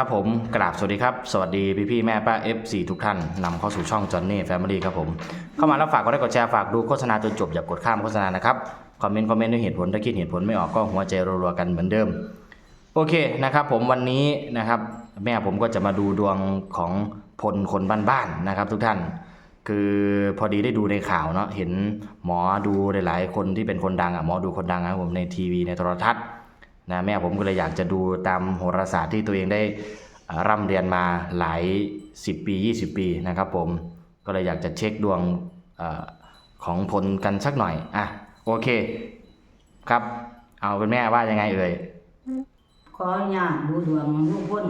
ครับผมกราบสวัสดีครับ สวัสดีพี่พี่แม่ป้า F4 ทุกท่านนำเข้าสู่ช่อง Johnny Family ครับผม เข้ามาแล้วฝากกดไลค์กดแชร์ฝากดูโฆษณาจนจบอย่ากกดข้ามโฆษณานะครับ คอมเมนต์คอมเมนต์ด้วยเหตุผล ถ้าคิดเหตุผลไม่ออกก็หัวใจรัวๆกันเหมือนเดิม โอเคนะครับผมวันนี้นะครับ แม่ผมก็จะมาดูดวงของพลคนบ้านๆนะครับ ทุกท่าน คือพอดีได้ดูในข่าวเนาะเห็นหมอดูหลายๆ คนที่เป็นคนดังอะหมอดูคนดังนะครับผมในทีวีในโทรทัศน์ นะแม่ผมก็เลยอยากจะดูตามโหราศาสตร์ที่ตัวเองได้ร่ำเรียนมาหลาย 10 ปี 20 ปีนะครับผมก็เลยอยากจะเช็คดวงอของพลกันสักหน่อยอะโอเค ครับ เอาเป็นแม่ว่ายังไงเอ่ยขออนุญาตดูดวงลูกพ่น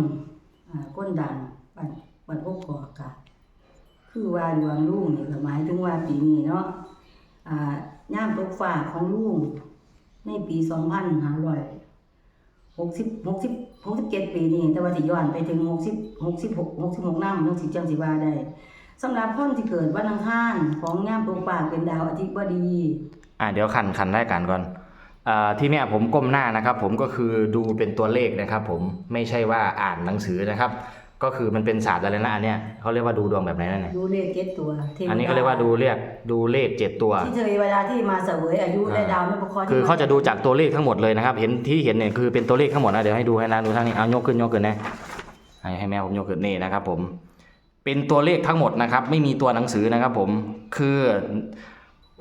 ก้นดันบัดบัดพกกอกค่ะคือว่าดวงลูกนี่ก็หมายถึงว่าปีนี้เนาะอ่าย่ามตกฟ้าของลูกในปีสองพันห้าร้อย หกสิบหกสิบหกสิบเจ็ดปีนี่แต่ว่าสิย้อนไปถึงหกสิบหกสิบหกหกสิบหกน้ำต้องสิจังสิว่าได้สำหรับคนที่เกิดวันอังคารของย่ามตกฟ้าเป็นดาวอาทิตย์บดีอ่าเดี๋ยวคันคันได้กันก่อนเอ่อที่แม่ผมก้มหน้านะครับ ผมก็คือดูเป็นตัวเลขนะครับ ผมไม่ใช่ว่าอ่านหนังสือนะครับ ก็คือมันเป็นศาสตร์อะไรนะอันเนี้ยเขาเรียกว่าดูดวงแบบไหนนั่นเนี่ยดูเลขเจ็ดตัวทวดอันนี้ก็เรียกว่าดูเรียกดูเลขเจ็ดตัว ที่เธอเวลาที่มาเสวยอายุและดาวไม่ประคอที่คือเขาจะดูจากตัวเลขทั้งหมดเลยนะครับ เห็นที่เห็นเนี่ยคือเป็นตัวเลขทั้งหมดนะเดี๋ยวให้ดูให้นะดูทางนี้เอายกขึ้นยกขึ้นนะให้ให้แม่ผมยกขึ้นนี่นะครับ ผม เป็นตัวเลขทั้งหมดนะครับ ไม่มีตัวหนังสือนะครับ ผมคือ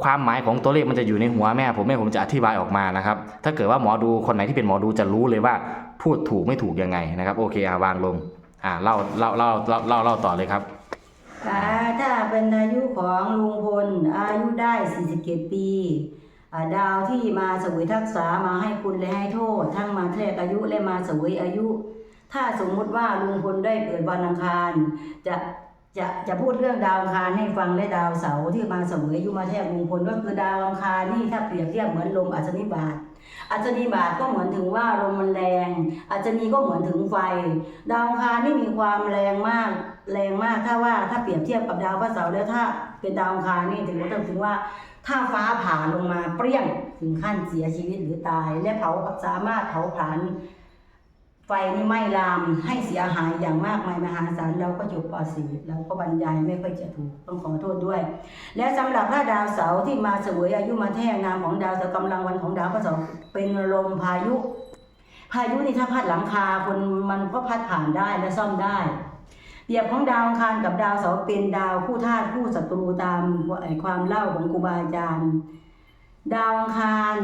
ความหมายของตัวเลขมันจะอยู่ในหัวแม่ผมแม่ผมจะอธิบายออกมานะครับ ถ้าเกิดว่าหมอดูคนไหนที่เป็นหมอดูจะรู้เลยว่าพูดถูกไม่ถูกยังไงนะครับ โอเคอะวางลง อ่าเล่าเล่าเล่าเล่าเล่าเล่าต่อเลยครับค่ะถ้าเป็นอายุของลุงพลอายุได้ 47 ปีอ่าดาวที่มาเสวยทักษะมาให้คุณและให้โทษ ทั้งมาแทรกอายุและมาเสวยอายุ ถ้าสมมุติว่าลุงพลได้เกิดวันอังคาร จะจะจะพูดเรื่องดาวอังคารให้ฟังและดาวเสาร์ที่มาเสวยอายุมาแทรกลุงพลก็คือดาวอังคารนี่ถ้าเปรียบเทียบเหมือนลมอัศนิบาต อัศนิบาทก็เหมือนถึงว่าลมมันแรง อัศนีก็เหมือนถึงไฟ ดาวองคารนี่มีความแรงมากแรงมากถ้าว่าถ้าเปรียบเทียบกับดาวพระเสาร์แล้วถ้าเป็นดาวองคารนี่ถือว่าถึงว่าถ้าฟ้าผ่าลงมาเปรี้ยงถึงขั้นเสียชีวิตหรือตาย และเผาสามารถเผาผลาญ ไฟนี่ไหม้ลามให้เสียหายอย่างมากมายมหาศาลเราก็จบป .4 เราก็บรรยายไม่ค่อยจะถูกต้องขอโทษด้วย และสำหรับพระดาวเสาร์ที่มาเสวยอายุมาแท่งามของดาวเสาร์กำลังวันของดาวพระเสาร์เป็นลมพายุ พายุนี่ถ้าพัดหลังคาคนมันก็พัดผ่านได้และซ่อมได้เปรียบของดาวอังคารกับดาวเสาร์เป็นดาวคู่ธาตุคู่ศัตรูตามความเล่าของครูบาอาจารย์ ดาวอังคาร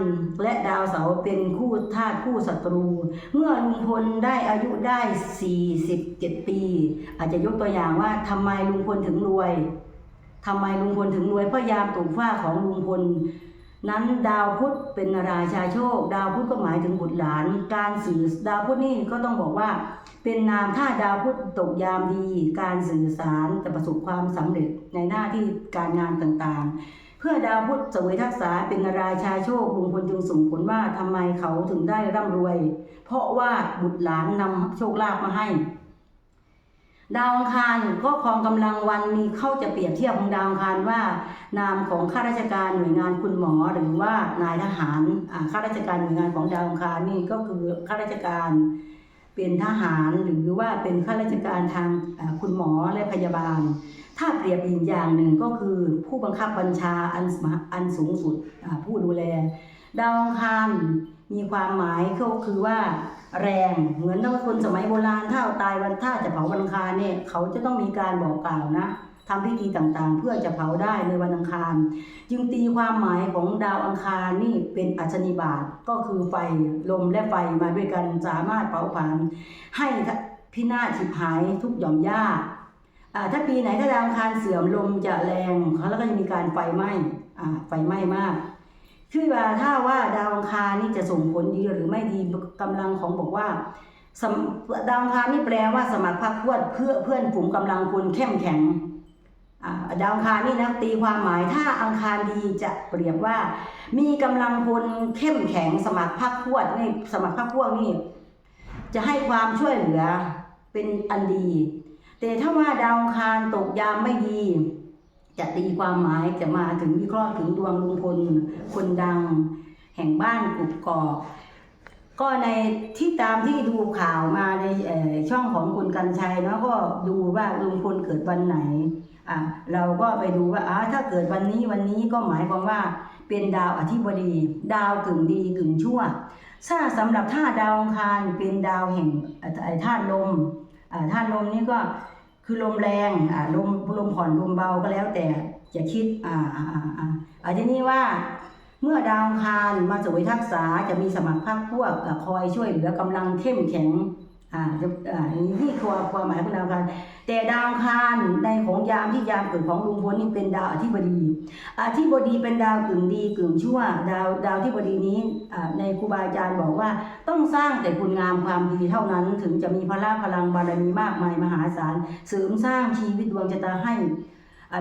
และดาวเสาเป็นคู่ธาตุคู่ศัตรู เมื่อลุงพลได้อายุได้ 47 ปี อาจจะยกตัวอย่างว่าทำไมลุงพลถึงรวยทำไมลุงพลถึงรวยเพราะยามตกฟ้าของลุงพล นั้นดาวพุธเป็นราชาโชค ดาวพุธก็หมายถึงบุตรหลาน การสื่อดาวพุธนี่ก็ต้องบอกว่า เป็นนามถ้าดาวพุธตกยามดี การสื่อสารจะประสบความสำเร็จในหน้าที่การงานต่างๆ พื่อดาวพุธเสวยทักษะเป็นราชาโชคลุงพลจึงส่งผลว่าทำไมเขาถึงได้ร่ำรวย เพราะว่าบุตรหลานนำโชคลาภมาให้ ดาวอังคารก็ครองกำลังวันมีเข้าจะเปรียบเทียบของดาวอังคารว่า นามของข้าราชการหน่วยงานคุณหมอหรือว่านายทหารข้าราชการหน่วยงานของดาวอังคารนี่ก็คือข้าราชการเป็นทหารหรือว่าเป็นข้าราชการทางคุณหมอและพยาบาล ถ้าเปรียบอีกอย่างหนึ่งก็คือผู้บังคับบัญชาอันสมอันสูงสุดผู้ดูแล ดาวอังคารมีความหมายก็คือว่า แรงเหมือนถ้าคนสมัยโบราณถ้าตายวันถ้าจะเผาวันอังคารเนี่ยเขาจะต้องมีการบอกกล่าวนะทำพิธีต่างๆ เพื่อจะเผาได้ในวันอังคาร จึงตีความหมายของดาวอังคารนี่เป็นอัชนีบาตก็คือไฟลมและไฟมาด้วยกันสามารถเผาผลาญให้พินาศฉิบหายทุกหย่อมหญ้า ถ้าปีไหนถ้าดาวอังคารเสื่อมลมจะแรงเขาแล้วก็จะมีการไฟไหม้ไฟไหม้มากคือว่าถ้าว่าดาวอังคารนี่จะส่งผลดีหรือไม่ดีกำลังของบอกว่าดาวอังคารนี่แปลว่าสมัครพรรคพวดเพื่อเพื่อนฝูงกำลังคนเข้มแข็งดาวอังคารนี่นะตีความหมายถ้าอังคารดีจะเปรียบว่า มีกำลังคนเข้มแข็ง สมัครพรรคพวดนี่สมัครพรรคพวกนี่จะให้ความช่วยเหลือเป็นอันดี แต่ถ้าว่าดาวคารตกยามไม่ดี จะตีความหมายจะมาถึงวิเคราะห์ถึงดวงลุงพลคนดัง แห่งบ้านกุกกอกก็ในที่ตามที่ดูข่าวมาในช่องของคุณกันชัยเนาะก็ดูว่าลุงพลเกิดวันไหนอะเราก็ไปดูว่าอ่าถ้าเกิดวันนี้วันนี้ก็หมายความว่าเป็นดาวอธิบดี ดาวกึ่งดีกึ่งชั่วถ้าสำหรับธาตุดาวองคารเป็นดาวแห่งอ่าธาตุลมอ่าธาตุลมนี่ก็ คือลมแรงอ่าลมลมผ่อนลมเบาก็แล้วแต่จะคิดอ่าอ่าอ่าอ่าอ่าทีนี้ว่าเมื่อดาวคารมาสวยทักษาจะมีสมัครพรรคพวกอะคอยช่วยเหลือกำลังเข้มแข็ง อ่าจะอ่านี่คือความหมายของดาวคารแต่ดาวคารในของยามที่ยามเกิดของลุงพลนี่เป็นดาวอธิบดีอธิบดีเป็นดาวกึ่งดีกึ่งชั่ว ดาวดาวที่บดีนี้อ่าในครูบาอาจารย์บอกว่าต้องสร้างแต่คุณงามความดีเท่านั้นถึงจะมีพละพลังบารมีมากมายมหาศาลเสริมสร้างชีวิตดวงชะตาให้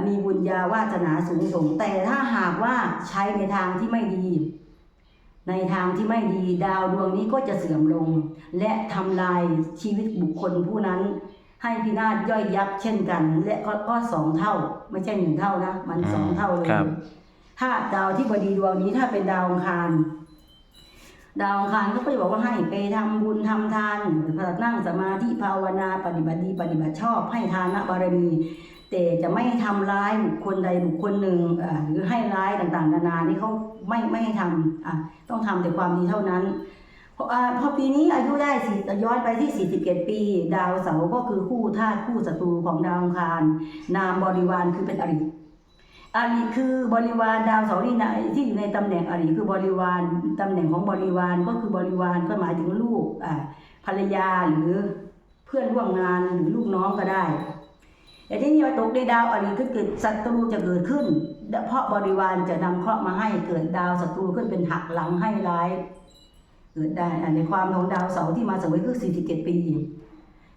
มีบุญญาวาสนาสูงส่งแต่ถ้าหากว่าใช้ในทางที่ไม่ดี ในทางที่ไม่ดีดาวดวงนี้ก็จะเสื่อมลง และทำลายชีวิตบุคคลผู้นั้น ให้พินาศย่อยยับเช่นกัน และก็ก็สองเท่า ไม่ใช่หนึ่งเท่านะ มันสองเท่าเลยครับถ้าดาวที่บดีดวงนี้ถ้าเป็นดาวอังคารดาวอังคารก็จะบอกว่าให้ไปทำบุญทำทานหรือนั่งสมาธิภาวนาปฏิบัติดีปฏิบัติชอบให้ทานบารมีแต่จะไม่ทำร้ายบุคคลใดบุคคลหนึ่งอ่าหรือให้ร้ายต่างๆนานานี่เขา ไม่ไม่ให้ทำอะต้องทำแต่ความดีเท่านั้นพออพอปีนี้อายุได้สี่ย้อนไปที่ 41 ปี ดาวเสาร์ก็คือคู่ธาตุคู่ศัตรูของดาวอังคาร นามบริวารคือเป็นอริอริคือบริวารดาวเสาร์นี่นที่อยู่ในตำแหน่งอริคือบริวารตำแหน่งของบริวารก็คือบริวารก็หมายถึงลูกอ่าภรรยาหรือเพื่อนร่วมงานหรือลูกน้องก็ได้แต่ที่นี่ว่าตกในดาวอริก็เกิดศัตรูจะเกิดขึ้น เพราะบริวารจะนำเคราะห์มาให้เกิดดาวศัตรูขึ้นเป็นหักหลังให้ร้ายเกิดได้อะในความของดาวเสาร์ที่มาเสวยคือ47ปี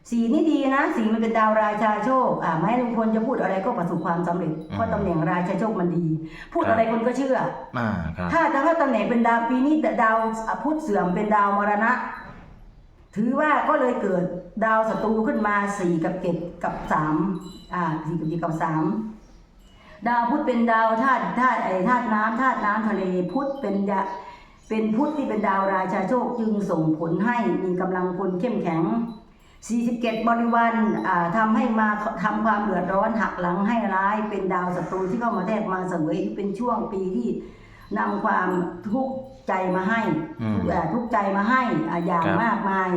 สีนี่ดีนะ สีมันเป็นดาวราชาโชค อ่าแม้ลุงพลจะพูดอะไรก็ประสบความสำเร็จเพราะตำแหน่งราชาโชคมันดี พูดอะไรคนก็เชื่ออ่าครับถ้าถ้าตำแหน่งเป็นดาวปีนี้ดาวพุธเสื่อมเป็นดาวมรณะ ถือว่าก็เลยเกิดดาวศัตรูขึ้นมาสี่กับเจ็ดกับสามอ่าสี่กับเจ็ดกับสาม ดาวพุธเป็นดาวธาตุธาตุไอ้ธาตุน้ำธาตุน้ำทะเลพุธเป็นยาเป็นพุธที่เป็นดาวราชาโชคจึงส่งผลให้มีกำลังคนเข้มแข็ง 47 บริวารอ่าทำให้มาทำความเดือดร้อนหักหลังให้ร้ายเป็นดาวศัตรูที่เข้ามาแทรกมาเสวยเป็นช่วงปีที่นำความทุกข์ใจมาให้อืมอ่าทุกข์ใจมาให้อ่าอย่างครับมากมาย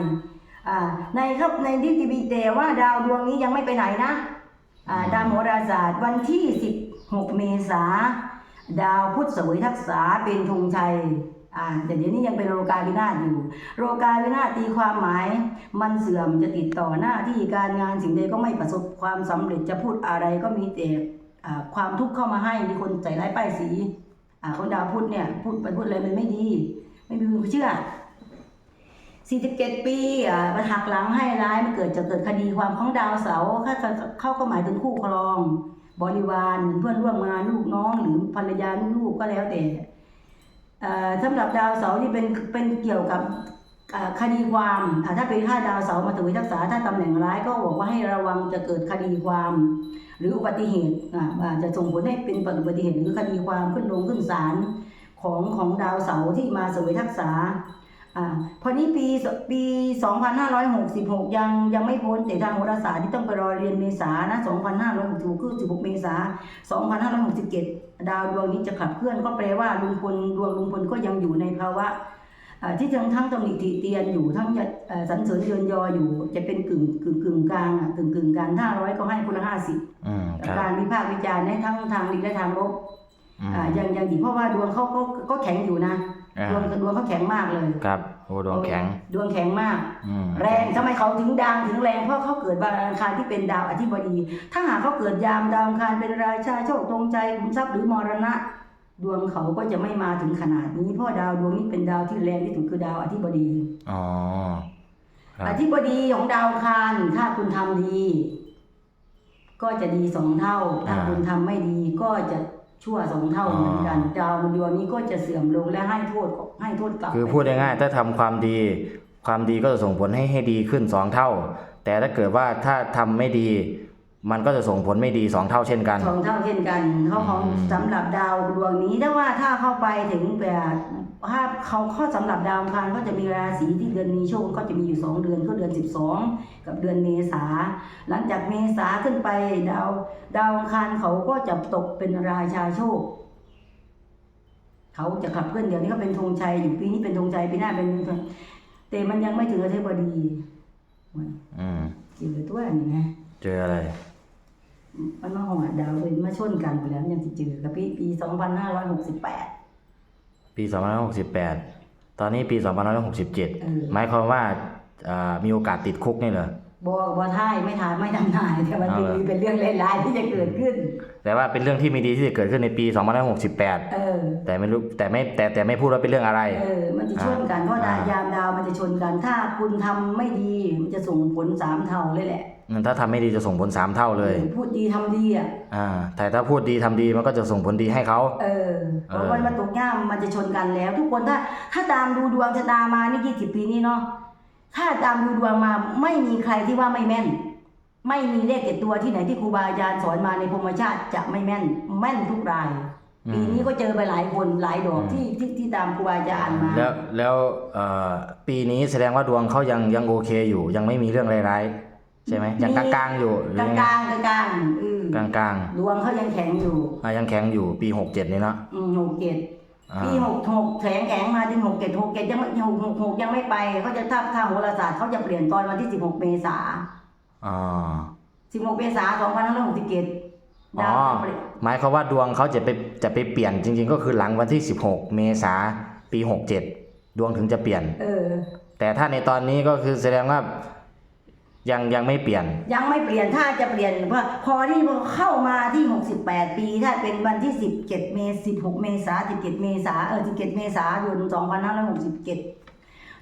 อ่าในครับในที่ทีวีแต่ว่าดาวดวงนี้ยังไม่ไปไหนนะอ่าดาวโหราศาสตร์วันที่ 6 เมษาดาวพุธเสวยทักษะเป็นธงชัยอ่าแต่เดี๋ยวนี้ยังเป็นโรกาวินาศอยู่โรกาวินาศตีความหมาย มันเสื่อมจะติดต่อหน้าที่การงานสิ่งใดก็ไม่ประสบความสำเร็จจะพูดอะไรก็มีแต่ความทุกข์เข้ามาให้มีคนใส่ร้ายป้ายสีอ่าคนดาวพุธเนี่ยพูดไปพูดอะไรมันไม่ดี ไม่มีคนเชื่อ 47 ปีอ่ามันหักหลังให้ร้ายมันเกิดจะเกิดคดีความของดาวเสาร์เขาเข้าก็หมายถึงคู่ครอง บริวารเพื่อนร่วมงานลูกน้องหรือภรรยาลูกก็แล้วแต่สำหรับดาวเสาร์ที่เป็นเป็นเกี่ยวกับคดีความถ้าเป็นค่าดาวเสาร์มาถวยทักษะถ้าตำแหน่งร้ายก็บอกว่าให้ระวังจะเกิดคดีความ หรืออุบัติเหตุอาอ่าจะส่งผลให้เป็นอุบัติเหตุหรือคดีความขึ้นลงขึ้นศาลของของดาวเสาร์ที่มาสวยทักษะ อ่าพอนี้ปีปี 2566 ยังยังไม่พ้นแต่ทางโหราศาสตร์ที่ต้องไปรอเรียนเมษานะ2566คือ 16 เมษา2567 ดาวดวงนี้จะขับเคลื่อนก็แปลว่าลุงพลดวงลุงพลก็ยังอยู่ในภาวะอ่าที่ทั้งทั้งตำหนิติเตียนอยู่ทั้งจะเอ่อสรรเสริญเยินยออยู่ จะเป็นกึ่งกึ่งกึ่งกลางอะกึ่งกึ่งกลางถ้าร้อยก็ให้คนละห้าสิบอืมครับการวิพากษ์วิจารณ์ในทั้งทางดีและทางลบอืมอ่ายังยังดีเพราะว่าดวงเขาก็ก็แข็งอยู่นะอ่า ดวงดวงเขาแข็งมากเลยครับโอ้ดวงแข็ง ดวงแข็งมากอืมแรงทำไมเขาถึงดังถึงแรงเพราะเขาเกิดวันอังคารที่เป็นดาวอธิบดี ถ้าหากเขาเกิดยามดาวอังคารเป็นราชาโชคตรงใจขุมทรัพย์หรือมรณะ ดวงเขาก็จะไม่มาถึงขนาดนี้เพราะดาวดวงนี้เป็นดาวที่แรงที่สุดคือดาวอธิบดีอ๋อครับอธิบดีของดาวอังคารถ้าคุณทำดี ก็จะดีสองเท่า ถ้าคุณทำไม่ดีก็จะ ชั่วสองเท่าเหมือนกันดาวดวงนี้ก็จะเสื่อมลงและให้โทษให้โทษกลับ คือพูดง่ายๆถ้าทำความดี ความดีก็จะส่งผลให้ให้ดีขึ้นสองเท่า แต่ถ้าเกิดว่าถ้าทำไม่ดี มันก็จะส่งผลไม่ดีสองเท่าเช่นกันสองเท่าเช่นกันเขาของอืมสำหรับดาวดวงนี้ถ้าว่าถ้าเข้าไปถึงแบบ ภาพเขาข้อสำหรับดาวอังคารก็จะมีราศีที่เดือนมีโชคก็จะมีอยู่สองเดือนก็เดือนสิบสองกับเดือนเมษา หลังจากเมษาขึ้นไปดาวดาวอังคารเขาก็จะตกเป็นราชาโชค เขาจะขับเคลื่อนเดี๋ยวนี้เขาเป็นธงชัยอยู่ปีนี้เป็นธงชัยปีหน้าเป็นธงชัยแต่มันยังไม่ถึงอธิบดีอืมเจอตัวนี้นะเจออะไรมันมาหอดดาวเลยมาชนกันไปแล้วยังจะเจอกับปีปีสองพันห้าร้อยหกสิบแปด ปี2568 ตอนนี้ปีเออ2567 หมายความว่าอ่ามีโอกาสติดคุกนี่เหรอบอบอท่ายไม่ทายไม่ทำนายแต่มันเอาเหรอมีเป็นเรื่องร้ายๆที่จะเกิดขึ้น แต่ว่าเป็นเรื่องที่ไม่ดีที่จะเกิดขึ้นในปี2568เออแต่ไม่รู้แต่ไม่แต่แต่ไม่พูดว่าเป็นเรื่องอะไรเออมันจะชนกันเพราะดาอ่ายามดาวมันจะชนกันถ้าคุณทำไม่ดีมันจะส่งผลสามเท่าเลยแหละ ถ้าทำไม่ดีจะส่งผลสามเท่าเลยออพูดดีทำดีอะ อ่า แต่ถ้าพูดดีทำดีมันก็จะส่งผลดีให้เขา เออเพราะว่าเออมันตกย่ามมันจะชนกันแล้ว ทุกคนถ้า ถ้าตามดูดวงชะตามานี่กี่สิบปีนี่เนาะถ้าตามดูดวงมาไม่มีใครที่ว่าไม่แม่น ไม่มีเลขเจ็ดตัวที่ไหนที่ครูบาอาจารย์สอนมาในพรหมชาติจะไม่แม่น แม่นทุกรายอืม ปีนี้ก็เจอไปหลายคนหลายดอกที่ที่ที่ตามครูบาอาจารย์มา แล้วแล้วเอ่อปีนี้แสดงว่าดวงเขายังยังโอเคอยู่ ยังไม่มีเรื่องร้ายๆ ใช่ไหมยังกลางๆอยู่หรืกอลางยังกไงลางกลางกลางๆอืมกลางดวงเขายังแข็งอยู่ๆอะยังแข็งอยู่ปี67นี่เนาะอืมหกเจ็ดอ่าปีหกหกแข็งแข็งมาถึงหกเจ็ดหกเจ็ดยังไม่หกหกหกยังไม่ไปเขาจะทับทางโหราศาสตร์เขาจะเปลี่ยนตอนวันที่สิบหกเมษาอ๋อสิบหกเมษาสองพันห้าร้อยหกสิบเจ็ดอ๋ดาอวเปลี่ยนหมายความว่าดวงเขาจะไปจะไปเปลี่ยนจริง ๆ ก็คือหลังวันที่16เมษาปี67ดวงถึงจะเปลี่ยน เออ แต่ถ้าในตอนนี้ก็คือแสดงว่า ยังยังไม่เปลี่ยน ยังไม่เปลี่ยนถ้าจะเปลี่ยนเพราะพอที่เข้ามาที่หกสิบแปดปี ถ้าเป็นวันที่สิบเจ็ดเมษสิบหกเมษาสิบเจ็ดเมษาเออสิบเจ็ดเมษายนสองพันห้าร้อยหกสิบเจ็ด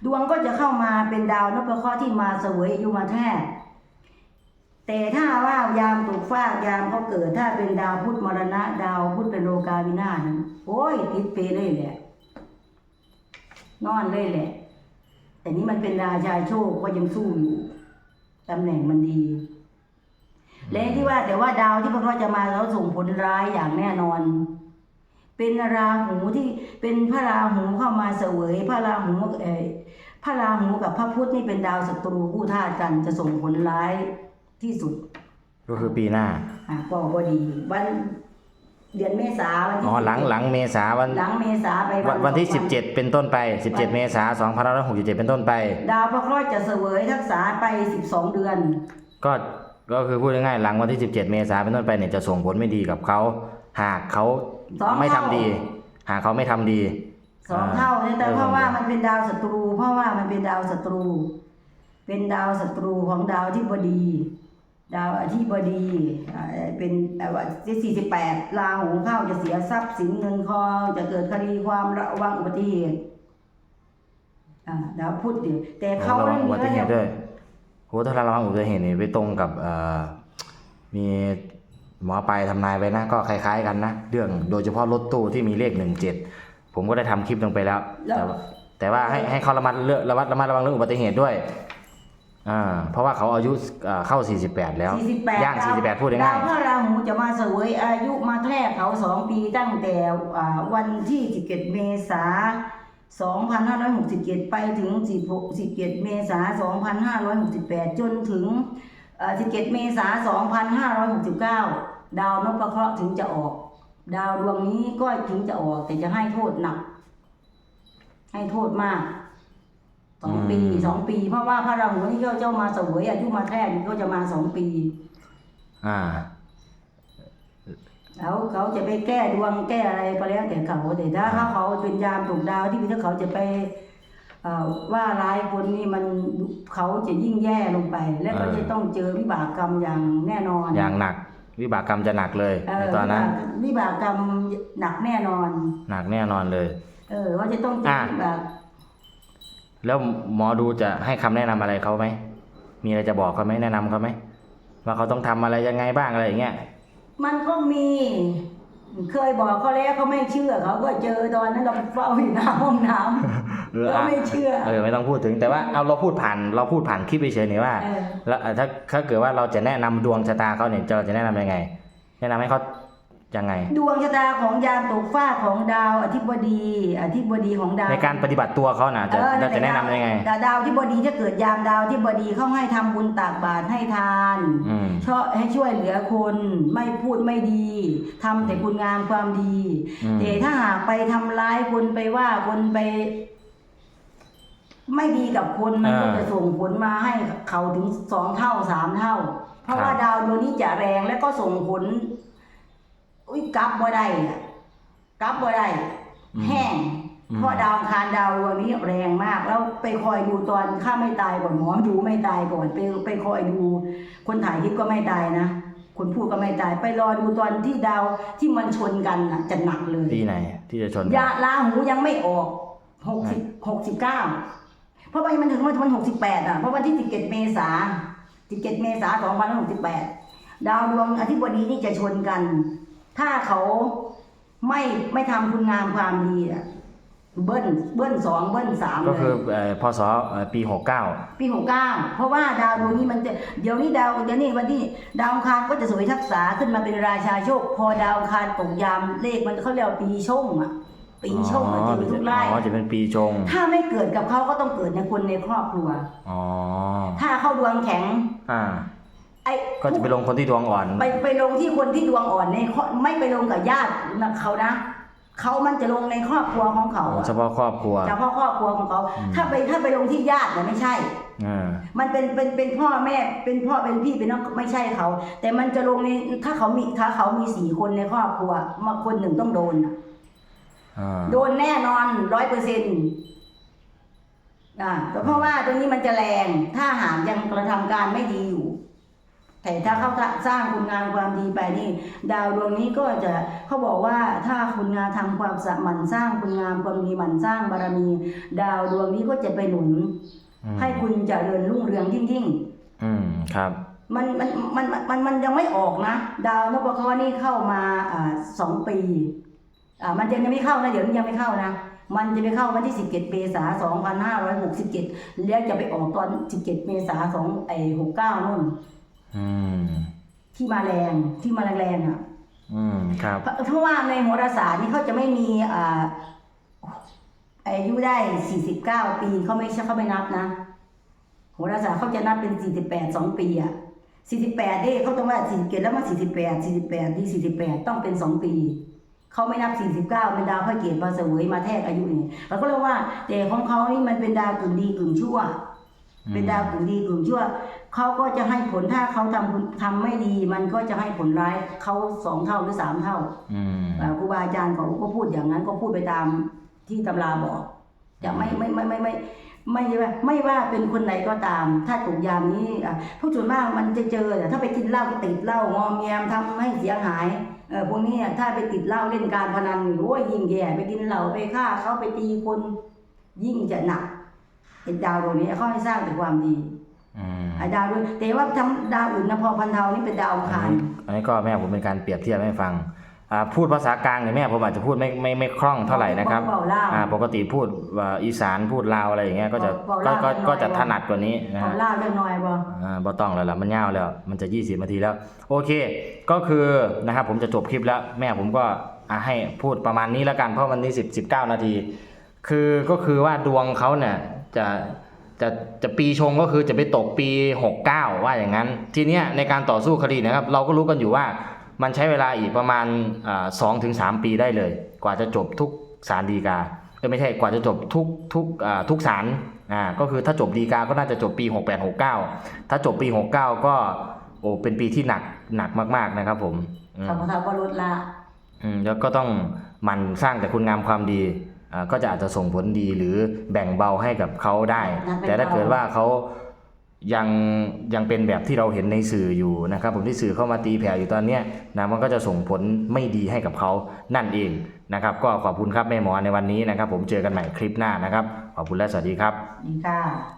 ดวงก็จะเข้ามาเป็นดาวนพเคราะห์ที่มาเสวยอายุมาแท้แต่ถ้าว่ายามตกฟากยามเขาเกิดถ้าเป็นดาวพุธมรณะ ดาวพุธเป็นโลกาวินาศนั้นโอ้ยติดเปเลยแหละนอนเลยแหละ แต่นี่มันเป็นราชาโชคก็ยังสู้อยู่ ตำแหน่งมันดีและที่ว่าแต่ว่าดาวที่พระเคราะห์จะมาแล้วส่งผลร้ายอย่างแน่นอน เป็นราหูที่เป็นพระราหูเข้ามาเสวย พระราหูเออพระราหูกับพระพุธนี่เป็นดาวศัตรูคู่ธาตุกันจะส่งผลร้ายที่สุด ก็คือปีหน้าอะก็พอดีวัน เดือนเมษาวันที่อ๋อหลังหลังเมษาวันหลังเมษาไปวันวันที่สอง17 เป็นต้นไป 17 เมษายน2567 เป็นต้นไป ดาวพระเคราะห์จะเสวยทักษาไปสิบสองเดือน ก็ก็คือพูดง่ายๆหลังวันที่ 17 เมษายนเป็นต้นไปเนี่ยจะส่งผลไม่ดีกับเขาหากเขาสองเท่าไม่ทำดี หากเขาไม่ทำดีสองเท่าเนี่ยแต่ออเพราะว่ามันเป็นดาวศัตรู เพราะว่ามันเป็นดาวศัตรู เป็นดาวศัตรูของดาวที่บดี ดาวอธิบดีอ่าเป็นที่สี่สิบแปดลาหูเข้าจะเสียทรัพย์สินเงินทองจะเกิดคดีความระวังอุบัติเหตุอ่าดาวพุธเดียวแต่เขาระวังไม่อุบัติเหตุด้วยโหถ้าเราระวังอุบัติเหตุเนี่ยไปตรงกับเอ่อมีหมอไปลายทำนายไว้นะ ก็คล้ายๆกันนะ เรื่องโดยเฉพาะรถตู้ที่มีเลขหนึ่งเจ็ดผมก็ได้ทำคลิปลงไปแล้วแต่ว่าแต่ว่าให้ให้เขาระมัดเรื่องระมัดระมัดระวังเรื่องอุบัติเหตุด้วย อ่าเพราะว่าเขาอายุอ่าเข้า 48 แล้วสี่สิบแปดย่าง 48 พูดดาง่าวยพระราหูจะมาเสวยอายุมาแทรกเขาสองปีตั้งแต่อ่าวันที่สิบเจ็ดเมษาสองพันห้าร้อยหกสิบเจ็ดไปถึงสิบหกสิบเจ็ดเมษาสองพันห้าร้อยหกสิบแปดจนถึงสิบเจ็ดเมษาสองพันห้าร้อยหกสิบเก้าดาวนพเคราะห์ถึงจะออก ดาวดวงนี้ก็ถึงจะออกแต่จะให้โทษหนัก ให้โทษมาก สองปีอืมสองปี เพราะว่าพระราหูนี่ก็เจ้ามาเสวยอายุมาแทรกนี่ก็จะมาสองปีๆอ่าแล้วเขาจะไปแก้ดวงแก้อะไรก็แล้วแต่เขาแต่ถ้าเขาเขาเป็นยามถูกดาวที่ถ้าเขาจะไปเอ่อว่าร้ายคนนี่มันเขาจะยิ่งแย่ลงไป และก็เออจะต้องเจอวิบากกรรมอย่างแน่นอน อย่างหนัก วิบากกรรมจะหนักเลยเอในอตอนนั้นวิบากกรรมหนักแน่นอน หนักแน่นอนเลย เออเขาจะต้องเจออะวิบาก แล้วหมอดูจะให้คำแนะนำอะไรเขาไหม มีอะไรจะบอกเขาไหมแนะนำเขาไหมว่าเขาต้องทำอะไรยังไงบ้างอะไรอย่างเงี้ย มันก็มี เคยบอกเขาแล้วเขาไม่เชื่อเขาก็เจอตอนนั้นเราเฝ้าอยู่หน้าห้องน้ำเออเขาอะไม่เชื่อเออไม่ต้องพูดถึงแต่ว่าเอาเราพูดผ่านเราพูดผ่านคลิปเฉยๆนี่ว่าเออแล้วเอ่อถ้าถ้าเกิดว่าเราจะแนะนำดวงชะตาเขาเนี่ยเราจะแนะนำยังไง แนะนำให้เขา ยังไง ดวงชะตาของยามตกฟ้าของดาวอธิบดี อธิบดีของดาวในการปฏิบัติตัวเขาน่ะจะเออเราจะแนะนำยังไง ดาวดาวที่บดีถ้าเกิดยามดาวที่บดีเข้าให้ทำบุญตากบาตรให้ทานอืม ชอบให้ช่วยเหลือคนไม่พูดไม่ดีทำแต่คุณงามความดีอืม แต่ถ้าหากไปทำร้ายคนไปว่าคนไป ไม่ดีกับคนมันก็จะส่งผลมาให้เขาถึงสองเท่าสามเท่า เพราะว่าดาวดวงนี้จะแรงและก็ส่งผล อุ้ยกลับบ่ได้อะกลับบ่ได้อืม แห้งอืม เพราะดาวอังคารดาวดวงนี้แรงมาก แล้วไปคอยดูตอนข้าไม่ตายก่อนหมอดูไม่ตายก่อนไปไปคอยดู คนถ่ายคลิปก็ไม่ตายนะคนพูดก็ไม่ตาย ไปรอดูตอนที่ดาวที่มันชนกันน่ะจะหนักเลยปีไหนที่จะชนยาลาหูยังไม่ออกหกสิบหกสิบเก้าเพราะว่ามันถึงวันหกสิบแปดอะ เพราะวันที่สิบเจ็ดเมษาสิบเจ็ดเมษาสองพันหกสิบแปดดาวดวงอธิบดีนี่จะชนกัน ถ้าเขาไม่ไม่ทำคุณงามความดีอะเบิ้ลเบิ้ลสองเบิ้ลสามก็เลคือยเอ่อพศเอ่อปี69ปีหกเก้าเพราะว่าดาวดวงนี้มันจะเดี๋ยวนี้ดาวเดี๋ยวนี้วันที่ดาวอังคารก็จะสวยทักษะขึ้นมาเป็นราชาโชค พอดาวอังคารตกยามเลขมันเขาเรียกว่าปีชงอะปีชงมันจะมีทุกไร่อ๋อจะเป็นปีชงถ้าไม่เกิดกับเขาก็ต้องเกิดในคนในครอบครัว อ๋อถ้าเข้าดวงแข็ง อ่า ไอ้ก็จะไปลงคนที่ดวงอ่อน ไปไปลงที่คนที่ดวงอ่อนในครอบไม่ไปลงกับญาตินะเขานะเขามันจะลงในครอบครัวของเขาอ๋ออะเฉพาะครอบครัวเฉพาะครอบครัวของเขาอืมถ้าไปถ้าไปลงที่ญาติเนี่ยไม่ใช่อ่ามันเป็นเป็นเป็นพ่อแม่เป็นพ่อเป็นพี่เป็นน้องไม่ใช่เขา แต่มันจะลงในถ้าเขามีถ้าเขามีสี่คนในครอบครัวมาคนหนึ่งต้องโดนน่ะอ่าโดนแน่นอนร้อยเปอร์เซ็นต์อ่าเพราะว่าตรงนี้มันจะแรง ถ้าหากยังกระทำการไม่ดีอยู่ แต่ถ้าเขาสร้างคุณงามความดีไปนี่ ดาวดวงนี้ก็จะเขาบอกว่าถ้าคุณงามทำความสะหมั่นสร้างคุณงามความดีหมั่นสร้างบารมี ดาวดวงนี้ก็จะไปหนุนอืมให้คุณเจริญรุ่งเรืองยิ่งยิ่งๆอืมครับมันมันมันมันมันมันยังไม่ออกนะ ดาวนพเคราะห์นี่เข้ามาอ่าสองปีอ่ามันจะยังไม่เข้านะเดี๋ยวนี้ยังไม่เข้านะมันจะไปเข้าวันที่17เมษายน2567แล้วจะไปออกตอน17เมษายน2ไอ้69นู่น อืมที่มาแรงที่มาแรงๆอะอืมครับเพราะเพราะว่าในโหราศาสตร์นี่เขาจะไม่มีอ่าอายุได้49ปีเขาไม่ใช่เขาไม่นับนะโหราศาสตร์เขาจะนับเป็น48 2ปีอะ48นี่เขาต้องว่า47แล้วมา48 48ที่48ต้องเป็น2ปีเขาไม่นับ49เป็นดาวพระเกตมาเสวยมาแทรกอายุนี่เราก็เรียกว่าแต่ของเขานี่มันเป็นดาวกึ่งดีกึ่งชั่ว เป็นดาวกึ่งดีกึ่งชั่วเขาก็จะให้ผลถ้าเขาทำคุณทำไม่ดี มันก็จะให้ผลร้ายเขาสองเท่าหรือสามเท่าอืมอ่าครูบาอาจารย์เขาก็พูดอย่างนั้นก็พูดไปตามที่ตำราบอกจะไม่ไม่ไม่ไม่ไม่ไม่ไม่ว่าไม่ว่าเป็นคนไหนก็ตาม ถ้าถูกยามนี้อะผู้ส่วนมากมันจะเจอแต่ถ้าไปกินเหล้าก็ติดเหล้างอมแงมทำให้เสียหายเออพวกนี้อะถ้าไปติดเหล้าเล่นการพนันโอ้ยยิ่งแย่ไปกินเหล้าไปฆ่าเขาไปตีคนยิ่งจะหนัก เป็นดาวดวงนี้เขาให้สร้างแต่ความดีอืมไอ้ดาวดวงแต่ว่าทำดาวอื่นนะพอพันเทานี่เป็นดาวอังอันคารนี้อันนี้ก็แม่ผมเป็นการเปรียบเทียบให้ฟังอ่าพูดภาษากลางเนี่ยแม่ผมอาจจะพูดไม่ไม่ไม่คล่องเท่าไหร่นะครับเบาเล่า อ่าปกติพูดว่าอีสานพูดลาวอะไรอย่างเงี้ยก็จะเบาก็ลาวก็เล็กน้อยก็จะถนัดกว่านี้นะเบาฮะ เล่าจะน้อยบ่ อ่าบ่ต้องแล้วล่ะมันยาวแล้ว มันจะ 20นาทีแล้ว โอเค ก็คือนะครับผมจะจบคลิปแล้ว แม่ผมก็อะให้พูดประมาณนี้แล้วกันเพราะวันนี้10 19 นาที คือก็คือว่าดวงเขาเนี่ย จะจะจะปีชงก็คือจะไปตกปี 69 ว่าอย่างนั้น ทีเนี้ยในการต่อสู้คดีนะครับ เราก็รู้กันอยู่ว่ามันใช้เวลาอีกประมาณสองถึงสามปีได้เลย กว่าจะจบทุกศาลฎีกาเออไม่ใช่กว่าจะจบทุกทุกอ่าทุกศาลอ่าก็คือถ้าจบฎีกาก็น่าจะจบปี 68 69 ถ้าจบปี 69 ก็โอ้เป็นปีที่หนักหนักมากๆนะครับผมอืมเขาเขาก็ลดละอืมแล้วก็ต้องหมันสร้างแต่คุณงามความดีอ่า ก็จะอาจจะส่งผลดีหรือแบ่งเบาให้กับเขาได้ แต่ถ้าเกิดว่าเขายังยังเป็นแบบที่เราเห็นในสื่ออยู่นะครับ ผมที่สื่อเข้ามาตีแผ่อยู่ตอนเนี้ยนะมันก็จะส่งผลไม่ดีให้กับเขานั่นเองนะครับ ก็ขอบคุณครับแม่หมอในวันนี้นะครับ ผมเจอกันใหม่คลิปหน้านะครับ ขอบคุณและสวัสดีครับดีค่ะ